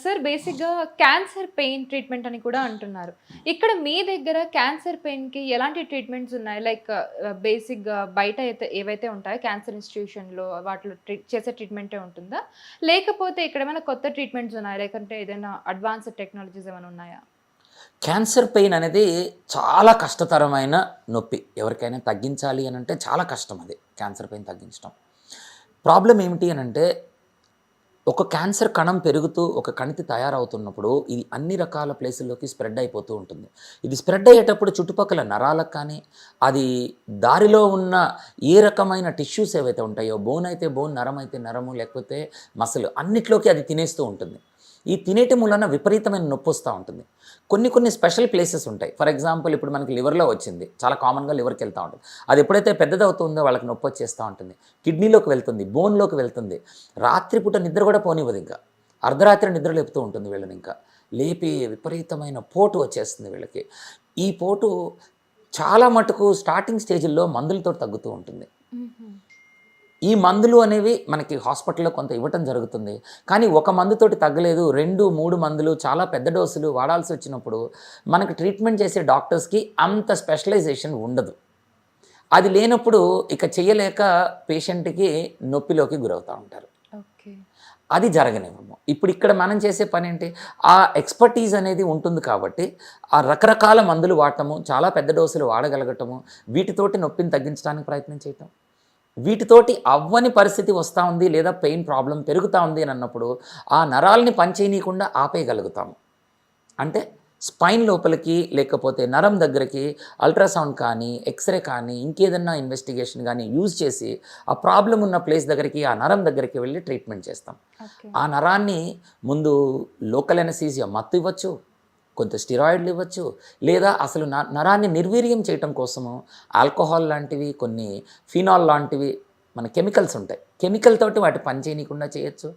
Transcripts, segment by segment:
Sir బేసిక్గా cancer pain treatment అని కూడా అంటున్నారు. ఇక్కడ మీ దగ్గర క్యాన్సర్ పెయిన్కి ఎలాంటి ట్రీట్మెంట్స్ ఉన్నాయి? లైక్ బేసిక్గా బయట అయితే ఏవైతే ఉంటాయో క్యాన్సర్ ఇన్స్టిట్యూషన్లో వాటిలో ట్రీట్ చేసే ట్రీట్మెంటే ఉంటుందా? లేకపోతే ఇక్కడ ఏమైనా కొత్త ట్రీట్మెంట్స్ ఉన్నాయా? లేకంటే ఏదైనా అడ్వాన్స్డ్ టెక్నాలజీస్ ఏమైనా ఉన్నాయా? క్యాన్సర్ పెయిన్ అనేది చాలా కష్టతరమైన నొప్పి. ఎవరికైనా తగ్గించాలి అని అంటే చాలా కష్టం అది. క్యాన్సర్ పెయిన్ తగ్గించడం ప్రాబ్లం ఏమిటి అని అంటే ఒక క్యాన్సర్ కణం పెరుగుతూ ఒక కణితి తయారవుతున్నప్పుడు ఇది అన్ని రకాల ప్లేసుల్లోకి స్ప్రెడ్ అయిపోతూ ఉంటుంది. ఇది స్ప్రెడ్ అయ్యేటప్పుడు చుట్టుపక్కల నరాలకు కానీ అది దారిలో ఉన్న ఏ రకమైన టిష్యూస్ ఏవైతే ఉంటాయో బోన్ అయితే బోన్ నరం అయితే నరము లేకపోతే మసలు అన్నిట్లోకి అది తినేస్తూ ఉంటుంది. ఈ తినేటి మూలన విపరీతమైన నొప్పి వస్తూ ఉంటుంది. కొన్ని కొన్ని స్పెషల్ ప్లేసెస్ ఉంటాయి. ఫర్ ఎగ్జాంపుల్ ఇప్పుడు మనకి లివర్లో వచ్చింది. చాలా కామన్గా లివర్కి వెళ్తూ ఉంటుంది. అది ఎప్పుడైతే పెద్దదవుతుందో వాళ్ళకి నొప్పి వచ్చేస్తూ ఉంటుంది. కిడ్నీలోకి వెళ్తుంది బోన్లోకి వెళ్తుంది. రాత్రిపూట నిద్ర కూడా పోనివ్వదు ఇంకా. అర్ధరాత్రి నిద్ర లేపుతూ ఉంటుంది వీళ్ళని ఇంకా. లేపి విపరీతమైన పోటు వచ్చేస్తుంది వీళ్ళకి. ఈ పోటు చాలా మటుకు స్టార్టింగ్ స్టేజ్లో మందులతో తగ్గుతూ ఉంటుంది. ఈ మందులు అనేవి మనకి హాస్పిటల్లో కొంత ఇవ్వటం జరుగుతుంది. కానీ ఒక మందుతోటి తగ్గలేదు. రెండు మూడు మందులు చాలా పెద్ద డోసులు వాడాల్సి వచ్చినప్పుడు మనకి ట్రీట్మెంట్ చేసే డాక్టర్స్కి అంత స్పెషలైజేషన్ ఉండదు. అది లేనప్పుడు ఇక చేయలేక పేషెంట్కి నొప్పిలోకి గురవుతూ ఉంటారు. ఓకే. అది జరగనివ్వము. ఇప్పుడు ఇక్కడ మనం చేసే పని ఏంటి ఆ ఎక్స్పర్టీజ్ అనేది ఉంటుంది కాబట్టి ఆ రకరకాల మందులు వాడటము చాలా పెద్ద డోసులు వాడగలగటము వీటితోటి నొప్పిని తగ్గించడానికి ప్రయత్నం చేయటం. వీటితోటి అవ్వని పరిస్థితి వస్తూ ఉంది లేదా పెయిన్ ప్రాబ్లం పెరుగుతూ ఉంది అని అన్నప్పుడు ఆ నరాల్ని పనిచేయనీయకుండా ఆపేయగలుగుతాము అంటే స్పైన్ లోపలికి లేకపోతే నరం దగ్గరికి అల్ట్రాసౌండ్ కానీ ఎక్స్రే కానీ ఇంకేదన్నా ఇన్వెస్టిగేషన్ కానీ యూజ్ చేసి ఆ ప్రాబ్లం ఉన్న ప్లేస్ దగ్గరికి ఆ నరం దగ్గరికి వెళ్ళి ట్రీట్మెంట్ చేస్తాం. ఆ నరాన్ని ముందు లోకల్ ఎనసీజియా మత్తు ఇవ్వచ్చు. కొంత స్టిరాయిడ్లు ఇవ్వచ్చు లేదా అసలు న- నరాన్ని నిర్వీర్యం చేయటం కోసము ఆల్కహాల్ లాంటివి కొన్ని ఫినాల్ లాంటివి మన కెమికల్స్ ఉంటాయి. కెమికల్ తోటి వాటి పని చేయనీయకుండా చేయొచ్చు.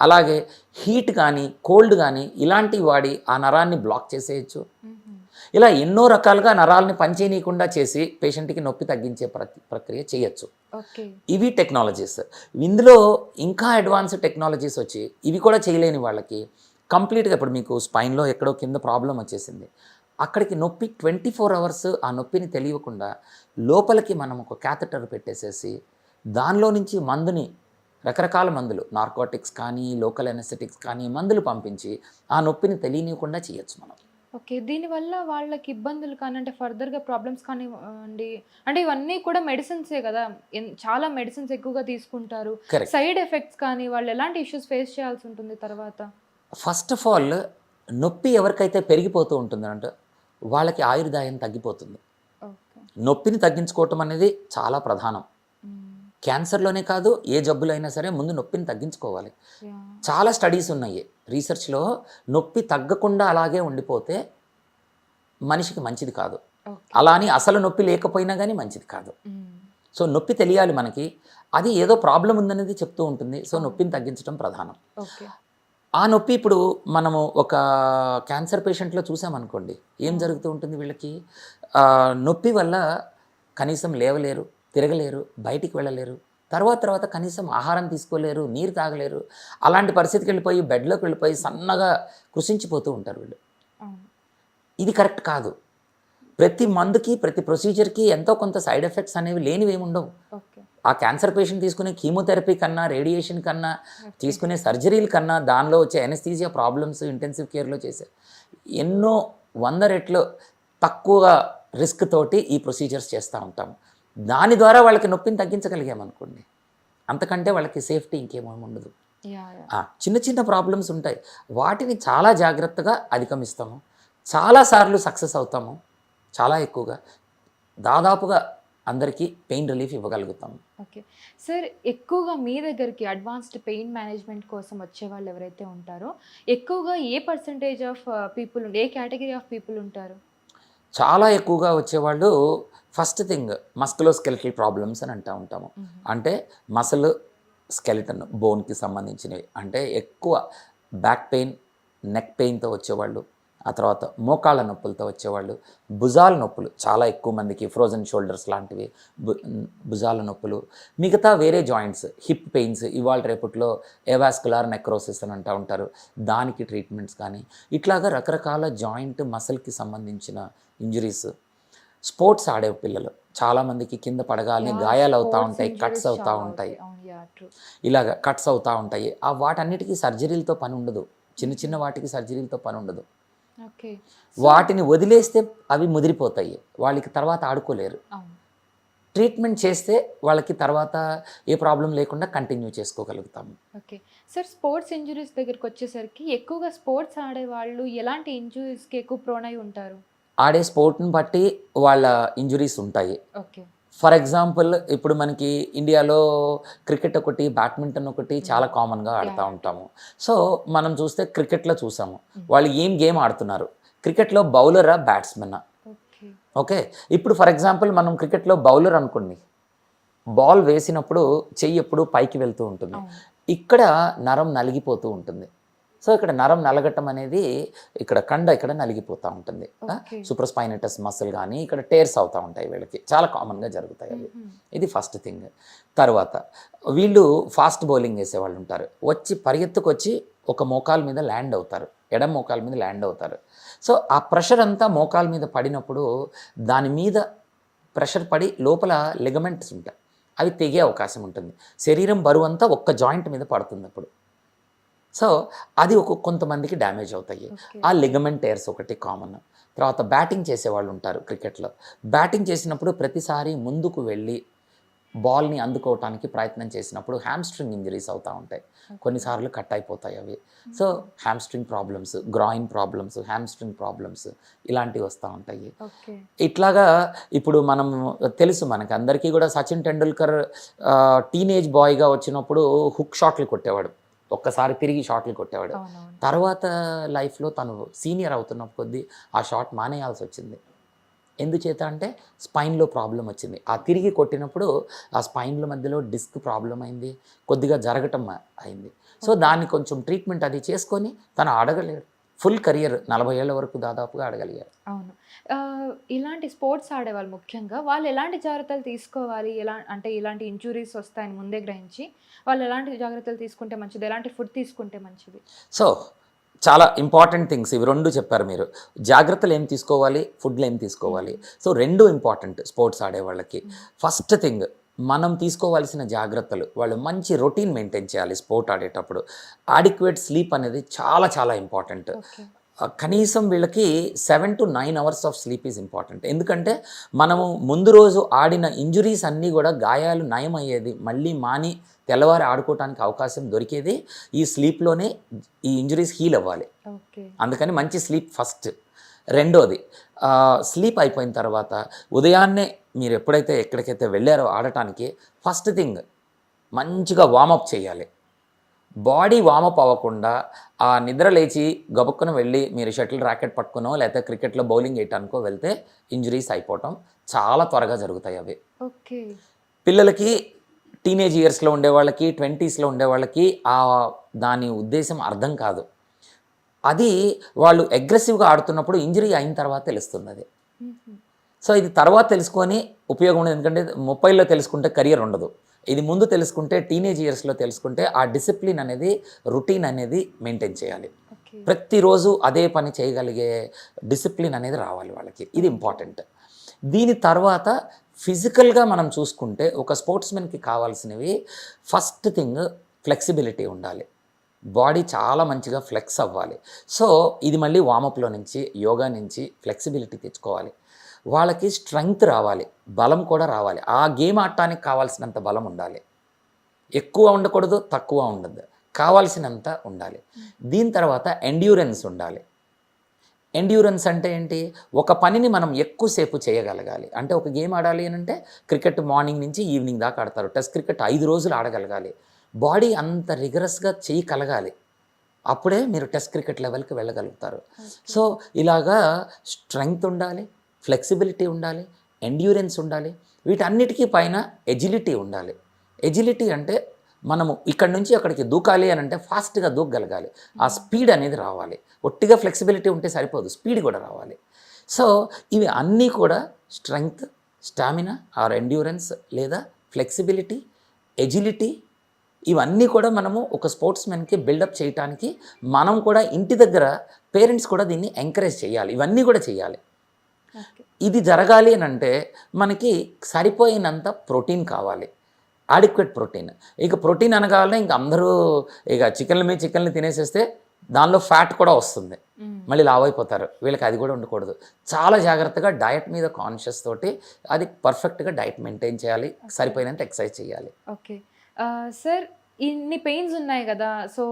అలాగే హీట్ కానీ కోల్డ్ కానీ ఇలాంటివి వాడి ఆ నరాన్ని బ్లాక్ చేసేయచ్చు. ఇలా ఎన్నో రకాలుగా నరాలని పనిచేయనీయకుండా చేసి పేషెంట్కి నొప్పి తగ్గించే ప్రక్రియ చేయొచ్చు. ఇవి టెక్నాలజీస్. ఇందులో ఇంకా అడ్వాన్స్ టెక్నాలజీస్ వచ్చి ఇవి కూడా చేయలేని వాళ్ళకి కంప్లీట్గా ఇప్పుడు మీకు స్పైన్లో ఎక్కడో కింద ప్రాబ్లం వచ్చేసింది. అక్కడికి నొప్పి ట్వంటీ ఫోర్ అవర్స్ ఆ నొప్పిని తెలియకుండా లోపలికి మనం ఒక క్యాథెటర్ పెట్టేసేసి దానిలో నుంచి మందుని రకరకాల మందులు నార్కోటిక్స్ కానీ లోకల్ ఎనెస్థెటిక్స్ కానీ మందులు పంపించి ఆ నొప్పిని తెలియనివ్వకుండా చేయొచ్చు మనం. ఓకే. దీనివల్ల వాళ్ళకి ఇబ్బందులు కానీ అంటే ఫర్దర్గా ప్రాబ్లమ్స్ కానీ అండి అంటే ఇవన్నీ కూడా మెడిసిన్సే కదా. చాలా మెడిసిన్స్ ఎక్కువగా తీసుకుంటారు. సైడ్ ఎఫెక్ట్స్ కానీ వాళ్ళు ఎలాంటి ఇష్యూస్ ఫేస్ చేయాల్సి ఉంటుంది తర్వాత? ఫస్ట్ ఆఫ్ ఆల్ నొప్పి ఎవరికైతే పెరిగిపోతూ ఉంటుందంటే వాళ్ళకి ఆయుర్దాయం తగ్గిపోతుంది. నొప్పిని తగ్గించుకోవటం అనేది చాలా ప్రధానం. క్యాన్సర్లోనే కాదు ఏ జబ్బులైనా సరే ముందు నొప్పిని తగ్గించుకోవాలి. చాలా స్టడీస్ ఉన్నాయి. రీసెర్చ్లో నొప్పి తగ్గకుండా అలాగే ఉండిపోతే మనిషికి మంచిది కాదు. అలా అని అసలు నొప్పి లేకపోయినా కానీ మంచిది కాదు. సో నొప్పి తెలియాలి మనకి. అది ఏదో ప్రాబ్లం ఉందనేది చెప్తూ ఉంటుంది. సో నొప్పిని తగ్గించడం ప్రధానం. ఆ నొప్పి ఇప్పుడు మనము ఒక క్యాన్సర్ పేషెంట్లో చూసామనుకోండి ఏం జరుగుతూ ఉంటుంది వీళ్ళకి? నొప్పి వల్ల కనీసం లేవలేరు తిరగలేరు బయటికి వెళ్ళలేరు తర్వాత తర్వాత కనీసం ఆహారం తీసుకోలేరు నీరు తాగలేరు అలాంటి పరిస్థితికి వెళ్ళిపోయి బెడ్లోకి వెళ్ళిపోయి సన్నగా కృషించిపోతూ ఉంటారు వీళ్ళు. ఇది కరెక్ట్ కాదు. ప్రతి మందుకి ప్రతి ప్రొసీజర్కి ఎంతో కొంత సైడ్ ఎఫెక్ట్స్ అనేవి లేనివి ఏమి ఉండవు ఓకే. ఆ క్యాన్సర్ పేషెంట్ తీసుకునే కీమోథెరపీ కన్నా రేడియేషన్ కన్నా తీసుకునే సర్జరీల కన్నా దానిలో వచ్చే ఎనస్థీజియా ప్రాబ్లమ్స్ ఇంటెన్సివ్ కేర్లో చేసే ఎన్నో వంద రెట్లు తక్కువ రిస్క్ తోటి ఈ ప్రొసీజర్స్ చేస్తూ ఉంటాం దాని ద్వారా వాళ్ళకి నొప్పిని తగ్గించగలిగామనుకోండి అంతకంటే వాళ్ళకి సేఫ్టీ ఇంకేమేమి ఉండదు. చిన్న చిన్న ప్రాబ్లమ్స్ ఉంటాయి. వాటిని చాలా జాగ్రత్తగా అధిగమిస్తాము. చాలాసార్లు సక్సెస్ అవుతాము. చాలా ఎక్కువగా. దాదాపుగా అందరికీ పెయిన్ రిలీఫ్ ఇవ్వగలుగుతాము ఓకే. సార్ ఎక్కువగా మీ దగ్గరికి అడ్వాన్స్డ్ పెయిన్ మేనేజ్మెంట్ కోసం వచ్చే వాళ్ళు ఎవరైతే ఉంటారో ఎక్కువగా ఏ పర్సంటేజ్ ఆఫ్ పీపుల్ ఏ కేటగిరీ ఆఫ్ పీపుల్ ఉంటారు? చాలా ఎక్కువగా వచ్చేవాళ్ళు first thing musculo skeletal problems అని అంటూ ఉంటాము. అంటే మసల్ స్కెలిటన్ బోన్కి సంబంధించినవి. అంటే ఎక్కువ బ్యాక్ పెయిన్ నెక్ పెయిన్తో వచ్చేవాళ్ళు. ఆ తర్వాత మోకాళ్ళ నొప్పులతో వచ్చేవాళ్ళు. భుజాల నొప్పులు చాలా ఎక్కువ మందికి ఫ్రోజన్ షోల్డర్స్ లాంటివి. భు భుజాల నొప్పులు. మిగతా వేరే జాయింట్స్ హిప్ పెయిన్స్ ఇవాళ రేపట్లో ఏవాస్కులార్ నెక్రోసిస్ అని అంటూ ఉంటారు. దానికి ట్రీట్మెంట్స్ కానీ ఇట్లాగా రకరకాల జాయింట్ మసిల్కి సంబంధించిన ఇంజరీస్ స్పోర్ట్స్ ఆడే పిల్లలు చాలామందికి కింద పడగానే గాయాలు అవుతూ ఉంటాయి కట్స్ అవుతూ ఉంటాయి. ఇలాగ కట్స్ అవుతూ ఉంటాయి. ఆ వాటన్నిటికీ సర్జరీలతో పని ఉండదు. చిన్న చిన్న వాటికి సర్జరీలతో పని ఉండదు. వాటిని వదిలేస్తే అవి ముదిరిపోతాయి. వాళ్ళకి తర్వాత ఆడుకోలేరు. ట్రీట్మెంట్ చేస్తే వాళ్ళకి తర్వాత ఏ ప్రాబ్లం లేకుండా కంటిన్యూ చేసుకోగలుగుతాము. ఓకే. సార్ స్పోర్ట్స్ ఇంజురీస్ దగ్గరికి వచ్చేసరికి ఎక్కువగా స్పోర్ట్స్ ఆడే వాళ్ళు ఎలాంటి ఇంజురీస్కి ఎక్కువ ప్రోన్ అయి ఉంటారు? ఆడే స్పోర్ట్ని బట్టి వాళ్ళ ఇంజురీస్ ఉంటాయి. ఓకే. ఫర్ ఎగ్జాంపుల్ ఇప్పుడు మనకి ఇండియాలో క్రికెట్ ఒకటి బ్యాడ్మింటన్ ఒకటి చాలా కామన్గా ఆడుతూ ఉంటాము. సో మనం చూస్తే క్రికెట్లో చూసాము. వాళ్ళు ఏం గేమ్ ఆడుతున్నారు? క్రికెట్లో బౌలరా బ్యాట్స్మెన్నా ఓకే. ఇప్పుడు ఫర్ ఎగ్జాంపుల్ మనం క్రికెట్లో బౌలర్ అనుకోండి. బాల్ వేసినప్పుడు చెయ్యి ఎప్పుడు పైకి వెళ్తూ ఉంటుంది. ఇక్కడ నరం నలిగిపోతూ ఉంటుంది. సో ఇక్కడ నరం నలగటం అనేది ఇక్కడ కండ ఇక్కడ నలిగిపోతూ ఉంటుంది. సూపర్స్పైనటస్ మసిల్ కానీ ఇక్కడ టేర్స్ అవుతూ ఉంటాయి వీళ్ళకి. చాలా కామన్గా జరుగుతాయి అవి. ఇది ఫస్ట్ థింగ్ తర్వాత వీళ్ళు ఫాస్ట్ బౌలింగ్ వేసేవాళ్ళు ఉంటారు. వచ్చి పరిగెత్తుకు వచ్చి ఒక మోకాల మీద ల్యాండ్ అవుతారు. ఎడం మోకాల మీద ల్యాండ్ అవుతారు. సో ఆ ప్రెషర్ అంతా మోకాల మీద పడినప్పుడు దాని మీద ప్రెషర్ పడి లోపల లిగమెంట్స్ ఉంటాయి. అవి తెగే అవకాశం ఉంటుంది. శరీరం బరువు అంతా ఒక్క జాయింట్ మీద పడుతుంది అప్పుడు. సో అది ఒక కొంతమందికి డ్యామేజ్ అవుతాయి. ఆ లిగమెంట్ టైర్స్ ఒకటి కామన్ తర్వాత బ్యాటింగ్ చేసేవాళ్ళు ఉంటారు క్రికెట్లో. బ్యాటింగ్ చేసినప్పుడు ప్రతిసారి ముందుకు వెళ్ళి బాల్ని అందుకోవటానికి ప్రయత్నం చేసినప్పుడు హ్యామ్స్ట్రింగ్ ఇంజరీస్ అవుతూ ఉంటాయి. కొన్నిసార్లు కట్ అయిపోతాయి అవి. So hamstring problems groin problems hamstring problems ఇలాంటివి వస్తూ ఉంటాయి. ఇట్లాగా ఇప్పుడు మనం తెలుసు మనకి. అందరికీ కూడా సచిన్ టెండూల్కర్ టీనేజ్ బాయ్గా వచ్చినప్పుడు హుక్ షాట్లు కొట్టేవాడు. ఒక్కసారి తిరిగి షాట్లు కొట్టేవాడు. తర్వాత లైఫ్లో తను సీనియర్ అవుతున్న కొద్దీ ఆ షాట్ మానేయాల్సి వచ్చింది. ఎందుచేత అంటే స్పైన్లో ప్రాబ్లం వచ్చింది. ఆ తిరిగి కొట్టినప్పుడు ఆ స్పైన్ల మధ్యలో డిస్క్ ప్రాబ్లం అయింది. కొద్దిగా జరగటం అయింది. సో దాన్ని కొంచెం ట్రీట్మెంట్ అది చేసుకొని తను ఆడగలిగాడు ఫుల్ కెరియర్ నలభై ఏళ్ళ వరకు దాదాపుగా ఆడగలిగారు. అవును. ఇలాంటి స్పోర్ట్స్ ఆడేవాళ్ళు ముఖ్యంగా వాళ్ళు ఎలాంటి జాగ్రత్తలు తీసుకోవాలి? ఎలా అంటే ఇలాంటి ఇంజురీస్ వస్తాయని ముందే గ్రహించి వాళ్ళు ఎలాంటి జాగ్రత్తలు తీసుకుంటే మంచిది? ఎలాంటి ఫుడ్ తీసుకుంటే మంచిది? సో చాలా ఇంపార్టెంట్ థింగ్స్ ఇవి రెండు చెప్పారు మీరు. జాగ్రత్తలు ఏం తీసుకోవాలి? ఫుడ్లు ఏం తీసుకోవాలి? సో రెండు ఇంపార్టెంట్ స్పోర్ట్స్ ఆడే వాళ్ళకి ఫస్ట్ థింగ్ మనం తీసుకోవాల్సిన జాగ్రత్తలు వాళ్ళు మంచి రొటీన్ మెయింటైన్ చేయాలి స్పోర్ట్ ఆడేటప్పుడు. ఆడిక్వేట్ స్లీప్ అనేది చాలా చాలా ఇంపార్టెంట్. కనీసం వీళ్ళకి seven to nine hours of sleep is important. ఎందుకంటే మనము ముందు రోజు ఆడిన ఇంజురీస్ అన్నీ కూడా గాయాలు నయం అయ్యేది మళ్ళీ మాని తెల్లవారి ఆడుకోవడానికి అవకాశం దొరికేది ఈ స్లీప్లోనే ఈ ఇంజురీస్ హీల్ అవ్వాలి. అందుకని మంచి స్లీప్ ఫస్ట్. రెండోది స్లీప్ అయిపోయిన తర్వాత ఉదయాన్నే మీరు ఎప్పుడైతే ఎక్కడికైతే వెళ్ళారో ఆడటానికి ఫస్ట్ థింగ్ మంచిగా వామప్ చేయాలి. బాడీ వామప్ అవ్వకుండా ఆ నిద్ర లేచి గబుక్కున వెళ్ళి మీరు షటిల్ ర్యాకెట్ పట్టుకునో లేకపోతే క్రికెట్లో బౌలింగ్ వేయటానికో వెళ్తే ఇంజరీస్ అయిపోవటం చాలా త్వరగా జరుగుతాయి అవి. ఓకే. పిల్లలకి టీనేజ్ ఇయర్స్లో ఉండే వాళ్ళకి ట్వంటీస్లో ఉండే వాళ్ళకి ఆ దాని ఉద్దేశం అర్థం కాదు. అది వాళ్ళు అగ్రెసివ్గా ఆడుతున్నప్పుడు ఇంజరీ అయిన తర్వాత తెలుస్తుంది అది సో ఇది తర్వాత తెలుసుకొని ఉపయోగం ఉండదు. ఎందుకంటే ముప్పైలో తెలుసుకుంటే కెరియర్ ఉండదు. ఇది ముందు తెలుసుకుంటే టీనేజ్ ఇయర్స్లో తెలుసుకుంటే ఆ డిసిప్లిన్ అనేది రొటీన్ అనేది మెయింటైన్ చేయాలి. ప్రతిరోజు అదే పని చేయగలిగే డిసిప్లిన్ అనేది రావాలి వాళ్ళకి. ఇది ఇంపార్టెంట్ దీని తర్వాత ఫిజికల్గా మనం చూసుకుంటే ఒక స్పోర్ట్స్మెన్కి కావాల్సినవి ఫస్ట్ థింగ్ ఫ్లెక్సిబిలిటీ ఉండాలి. బాడీ చాలా మంచిగా ఫ్లెక్స్ అవ్వాలి. సో ఇది మళ్ళీ వామప్లో నుంచి యోగా నుంచి ఫ్లెక్సిబిలిటీ తెచ్చుకోవాలి. వాళ్ళకి స్ట్రెంగ్త్ రావాలి. బలం కూడా రావాలి. ఆ గేమ్ ఆడటానికి కావాల్సినంత బలం ఉండాలి. ఎక్కువ ఉండకూడదు తక్కువ ఉండదు. కావాల్సినంత ఉండాలి. దీని తర్వాత ఎండ్యూరెన్స్ ఉండాలి. ఎండ్యూరెన్స్ అంటే ఏంటి? ఒక పనిని మనం ఎక్కువసేపు చేయగలగాలి. అంటే ఒక గేమ్ ఆడాలి అని అంటే క్రికెట్ మార్నింగ్ నుంచి ఈవినింగ్ దాకా ఆడతారు. టెస్ట్ క్రికెట్ ఐదు రోజులు ఆడగలగాలి. బాడీ అంత రిగరస్గా చేయగలగాలి అప్పుడే మీరు టెస్ట్ క్రికెట్ లెవెల్కి వెళ్ళగలుగుతారు. సో ఇలాగా స్ట్రెంగ్త్ ఉండాలి ఫ్లెక్సిబిలిటీ ఉండాలి ఎండ్యూరెన్స్ ఉండాలి వీటన్నిటికీ పైన ఎజిలిటీ ఉండాలి. ఎజిలిటీ అంటే మనము ఇక్కడ నుంచి అక్కడికి దూకాలి అని అంటే ఫాస్ట్గా దూకగలగాలి. ఆ స్పీడ్ అనేది రావాలి. ఒట్టిగా ఫ్లెక్సిబిలిటీ ఉంటే సరిపోదు స్పీడ్ కూడా రావాలి. సో ఇవి అన్నీ కూడా స్ట్రెంగ్త్ స్టామినా ఆర్ ఎండ్యూరెన్స్ లేదా ఫ్లెక్సిబిలిటీ ఎజిలిటీ ఇవన్నీ కూడా మనము ఒక స్పోర్ట్స్ మెన్కి బిల్డప్ చేయడానికి మనం కూడా ఇంటి దగ్గర పేరెంట్స్ కూడా దీన్ని ఎంకరేజ్ చేయాలి. ఇవన్నీ కూడా చేయాలి. ఇది జరగాలి అని అంటే మనకి సరిపోయినంత ప్రోటీన్ కావాలి. ఆడిక్వేట్ ప్రోటీన్. ఇక ప్రోటీన్ అనగానే ఇంక అందరూ ఇక చికెన్ల మీద చికెన్లు తినేసేస్తే దానిలో ఫ్యాట్ కూడా వస్తుంది. మళ్ళీ లావ్ అయిపోతారు వీళ్ళకి అది కూడా ఉండకూడదు. చాలా జాగ్రత్తగా డయట్ మీద కాన్షియస్ తోటి అది పర్ఫెక్ట్గా డయట్ మెయింటైన్ చేయాలి. సరిపోయినంత ఎక్సర్సైజ్ చేయాలి. ఓకే. సార్ ఇన్ని పెయిన్స్ ఉన్నాయి కదా సో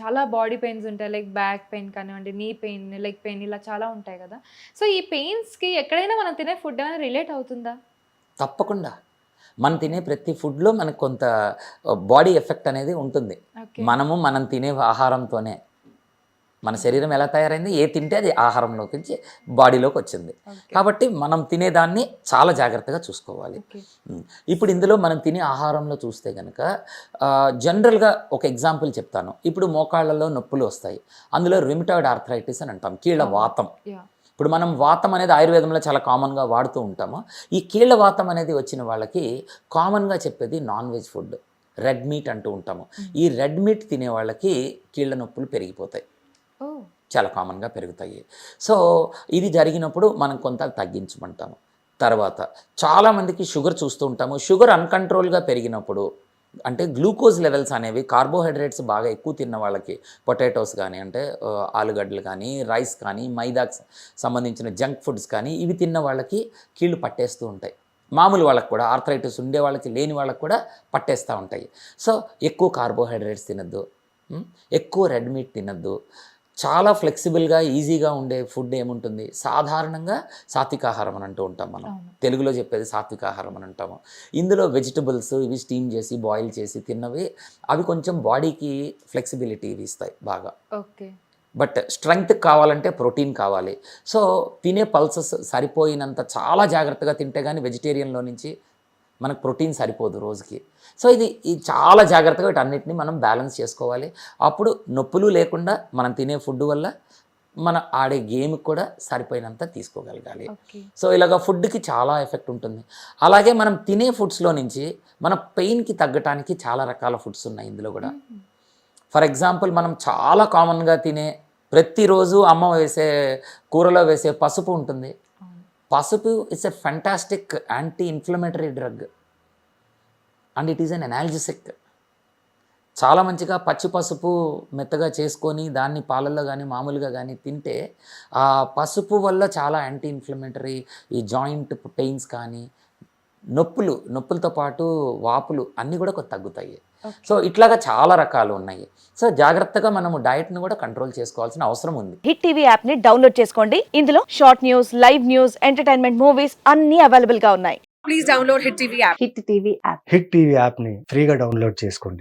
చాలా బాడీ పెయిన్స్ ఉంటాయి లైక్ బ్యాక్ పెయిన్ కానివ్వండి నీ పెయిన్ లెగ్ పెయిన్ ఇలా చాలా ఉంటాయి కదా. సో ఈ పెయిన్స్కి ఎక్కడైనా మనం తినే ఫుడ్ ఏమైనా రిలేట్ అవుతుందా? తప్పకుండా. మనం తినే ప్రతి ఫుడ్లో మనకు కొంత బాడీ ఎఫెక్ట్ అనేది ఉంటుంది. మనము మనం తినే ఆహారంతోనే. మన శరీరం ఎలా తయారైంది? ఏ తింటే అది ఆహారంలోకి నుంచి బాడీలోకి వచ్చింది. కాబట్టి మనం తినేదాన్ని చాలా జాగ్రత్తగా చూసుకోవాలి. ఇప్పుడు ఇందులో మనం తినే ఆహారంలో చూస్తే కనుక జనరల్గా ఒక ఎగ్జాంపుల్ చెప్తాను. ఇప్పుడు మోకాళ్ళలో నొప్పులు వస్తాయి. అందులో రిమిటాయిడ్ ఆర్థరైటిస్ అని అంటాం. కీళ్ళ వాతం. ఇప్పుడు మనం వాతం అనేది ఆయుర్వేదంలో చాలా కామన్గా వాడుతూ ఉంటాము. ఈ కీళ్ళ వాతం అనేది వచ్చిన వాళ్ళకి కామన్గా చెప్పేది non veg food. Red meat అంటూ ఉంటాము. ఈ రెడ్ మీట్ తినే వాళ్ళకి కీళ్ళ నొప్పులు పెరిగిపోతాయి. చాలా కామన్గా పెరుగుతాయి. సో ఇది జరిగినప్పుడు మనం కొంత తగ్గించమంటాము. తర్వాత చాలామందికి షుగర్ చూస్తూ ఉంటాము. షుగర్ అన్కంట్రోల్గా పెరిగినప్పుడు అంటే గ్లూకోజ్ లెవెల్స్ అనేవి కార్బోహైడ్రేట్స్ బాగా ఎక్కువ తిన్న వాళ్ళకి పొటాటోస్ కానీ అంటే ఆలుగడ్డలు కానీ రైస్ కానీ మైదాకు సంబంధించిన జంక్ ఫుడ్స్ కానీ ఇవి తిన్న వాళ్ళకి కీళ్ళు పట్టేస్తూ ఉంటాయి. మామూలు వాళ్ళకి కూడా ఆర్థరైటిస్ ఉండే వాళ్ళకి లేని వాళ్ళకి కూడా పట్టేస్తూ ఉంటాయి. సో ఎక్కువ కార్బోహైడ్రేట్స్ తినద్దు. ఎక్కువ రెడ్ మీట్ తినద్దు. చాలా ఫ్లెక్సిబుల్గా ఈజీగా ఉండే ఫుడ్ ఏముంటుంది? సాధారణంగా సాత్వికాహారం అని అంటూ ఉంటాం మనం. తెలుగులో చెప్పేది సాత్వికాహారం అని అంటాము. ఇందులో వెజిటబుల్స్ ఇవి స్టీమ్ చేసి బాయిల్ చేసి తిన్నవి అవి కొంచెం బాడీకి ఫ్లెక్సిబిలిటీ ఇస్తాయి బాగా. ఓకే. బట్ స్ట్రెంగ్త్ కావాలంటే ప్రోటీన్ కావాలి. సో తినే పల్సెస్ సరిపోయినంత చాలా జాగ్రత్తగా తింటే కానీ వెజిటేరియన్లో నుంచి మనకు ప్రోటీన్ సరిపోదు రోజుకి. సో ఇది ఇది చాలా జాగ్రత్తగా వీటన్నిటిని మనం బ్యాలెన్స్ చేసుకోవాలి. అప్పుడు నొప్పులు లేకుండా మనం తినే ఫుడ్ వల్ల మన ఆడే గేమ్కి కూడా సరిపోయినంత తీసుకోగలగాలి. సో ఇలాగ ఫుడ్కి చాలా ఎఫెక్ట్ ఉంటుంది. అలాగే మనం తినే ఫుడ్స్లో నుంచి మన పెయిన్కి తగ్గటానికి చాలా రకాల ఫుడ్స్ ఉన్నాయి ఇందులో కూడా. ఫర్ ఎగ్జాంపుల్ మనం చాలా కామన్గా తినే ప్రతిరోజు అమ్మ వేసే కూరలో వేసే పసుపు ఉంటుంది. పసుపు it's a fantastic anti inflammatory drug and it is an analgesic చాలా మంచిగా పచ్చి పసుపు మెత్తగా చేసుకొని దాన్ని పాలల్లో కానీ మామూలుగా కానీ తింటే ఆ పసుపు వల్ల చాలా యాంటీ ఇన్ఫ్లమేటరీ ఈ జాయింట్ పెయిన్స్ కానీ నొప్పులు నొప్పులతో పాటు వాపులు అన్నీ కూడా కొద్ది తగ్గుతాయి సో ఇట్లాగా చాలా రకాలు ఉన్నాయి. సో జాగ్రత్తగా మనము డయట్ని కూడా కంట్రోల్ చేసుకోవాల్సిన అవసరం ఉంది. హిట్ టీవీ యాప్ని డౌన్లోడ్ చేసుకోండి. ఇందులో short news live news entertainment movies అన్ని అవైలబుల్గా ఉన్నాయి. Please download Hit TV app. Hit TV app hit TV యాప్ని ఫ్రీగా డౌన్లోడ్ చేసుకోండి.